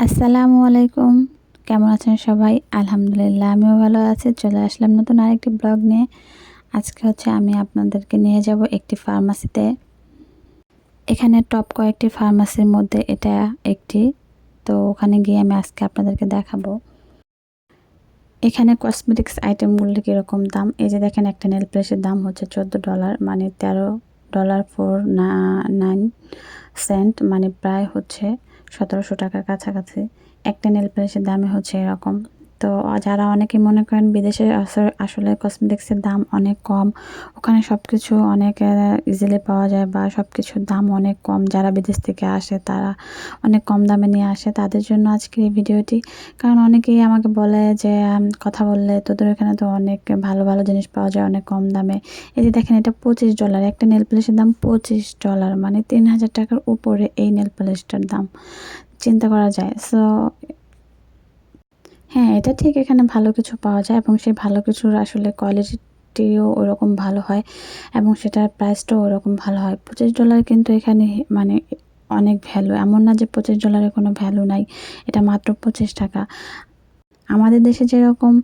আসসালামু আলাইকুম। কেমন আছেন সবাই? আলহামদুলিল্লাহ, আমিও ভালো আছি। চলে আসলাম নতুন আরেকটি ব্লগ নিয়ে। আজকে হচ্ছে আমি আপনাদেরকে নিয়ে যাব একটি ফার্মাসিতে। এখানে টপ কয়েকটি ফার্মাসির মধ্যে এটা একটি। তো ওখানে গিয়ে আমি আজকে আপনাদেরকে দেখাবো। এখানে কসমেটিক্স আইটেমগুলির কীরকম দাম? এই যে দেখেন, একটা নেল প্লেসের দাম হচ্ছে চোদ্দ ডলার মানে তেরো ডলার ফোর না, নাইন সেন্ট মানে প্রায় হচ্ছে সতেরোশো টাকার কাছাকাছি। একটা নেল পালিশের দামে হচ্ছে এরকম। তো যারা অনেকে মনে করেন বিদেশে আসলে কসমেটিক্সের দাম অনেক কম। ওখানে সব কিছু অনেক ইজিলি পাওয়া যায় বা সব কিছুর দাম অনেক কম। যারা বিদেশ থেকে আসে, তারা অনেক কম দামে নিয়ে আসে। তাদের জন্য আজকের এই ভিডিওটি, কারণ অনেকেই আমাকে বলে যে কথা বললে তোদের এখানে তো অনেক ভালো ভালো জিনিস পাওয়া যায় অনেক কম দামে। এই যে দেখেন, এটা পঁচিশ ডলার একটা নেল পালিশের দাম পঁচিশ ডলার মানে তিন হাজার টাকার উপরে এই নেল পালিশটার দাম। চিন্তা করা যায়। সো হ্যাঁ এটা ঠিক এখানে ভালো কিছু পাওয়া যায় এবং সেই ভালো কিছুর আসলে কোয়ালিটিও ওরকম ভালো হয় এবং সেটার প্রাইসটাও ওরকম ভালো হয়। পঁচিশ ডলার কিন্তু এখানে মানে অনেক ভ্যালু এমন না যে পঁচিশ ডলারের কোনো ভ্যালু নাই, এটা মাত্র পঁচিশ টাকা। আমাদের দেশে যেরকম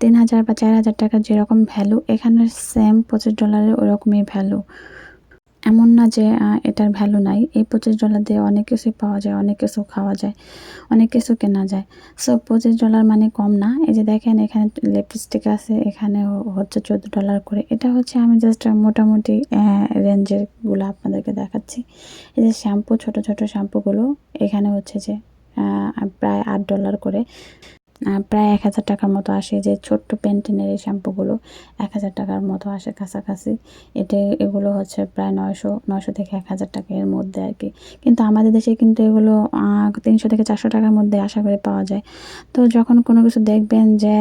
তিন হাজার বা চার হাজার টাকার যেরকম ভ্যালু এখানে সেম পঁচিশ ডলারের ওরকমই ভ্যালু এমন না যে এটার ভ্যালু নাই। এই পঁচিশ ডলার দিয়ে অনেক কিছুই পাওয়া যায়, অনেক কিছু খাওয়া যায়, অনেক কিছু কেনা যায়। সো পঁচিশ ডলার মানে কম না। এই যে দেখেন, এখানে লিপস্টিক আছে, এখানে হচ্ছে চোদ্দ ডলার করে। এটা হচ্ছে আমি জাস্ট মোটামুটি রেঞ্জেরগুলো আপনাদেরকে দেখাচ্ছি। এই যে শ্যাম্পু ছোট ছোট শ্যাম্পুগুলো এখানে হচ্ছে যে প্রায় আট ডলার করে। প্রায় এক হাজার টাকার মতো আসে যে ছোট্ট পেন্টিনের এই শ্যাম্পুগুলো, এক হাজার টাকার মতো আসে কাছাকাছি। এটা এগুলো হচ্ছে প্রায় নয়শো নয়শো থেকে এক হাজার টাকা এর মধ্যে আর কি। কিন্তু আমাদের দেশে কিন্তু এগুলো তিনশো থেকে চারশো টাকার মধ্যে আশা করে পাওয়া যায়। তো যখন কোনো কিছু দেখবেন যে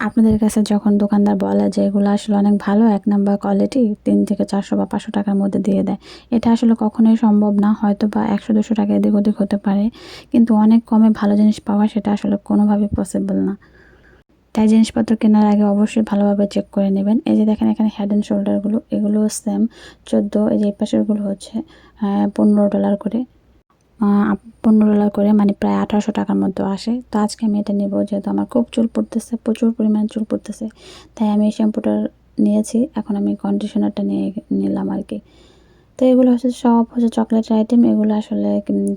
আপনাদের কাছে যখন দোকানদার বলে যে এগুলো আসলে অনেক ভালো, এক নাম্বার কোয়ালিটি তিন থেকে চারশো বা পাঁচশো টাকার মধ্যে দিয়ে দেয়, এটা আসলে কখনোই সম্ভব না, হয়তো বা একশো, দুশো টাকা এদিক ওদিক হতে পারে, কিন্তু অনেক কমে ভালো জিনিস পাওয়া সেটা আসলে কোনোভাবেই পসিবল না। তাই জিনিসপত্র কেনার আগে অবশ্যই ভালোভাবে চেক করে নেবেন। এই যে দেখেন এখানে হেড অ্যান্ড শোল্ডারগুলো এগুলো সেম চোদ্দ, এই যে এই পাশেরগুলো হচ্ছে পনেরো ডলার করে। পনেরো ডলার করে মানে প্রায় আঠারোশো টাকার মতো আসে। তো আজকে আমি এটা নেব, যেহেতু আমার খুব চুল পড়তেছে, প্রচুর পরিমাণে চুল পড়তেছে। তাই আমি এই শ্যাম্পুটা নিয়েছি, এখন আমি কন্ডিশনারটা নিয়ে নিলাম আর কি। তো এগুলো হচ্ছে সব হচ্ছে চকলেট আইটেম এগুলো আসলে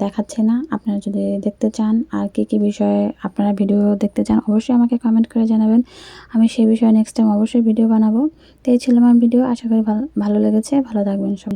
দেখাচ্ছে না। আপনারা যদি দেখতে চান আর কী কী বিষয়ে আপনারা ভিডিও দেখতে চান, অবশ্যই আমাকে কমেন্ট করে জানাবেন। আমি সেই বিষয়ে নেক্সট টাইম অবশ্যই ভিডিও বানাবো। তো এই ছিল আমার ভিডিও আশা করি ভালো ভালো লেগেছে। ভালো থাকবেন সব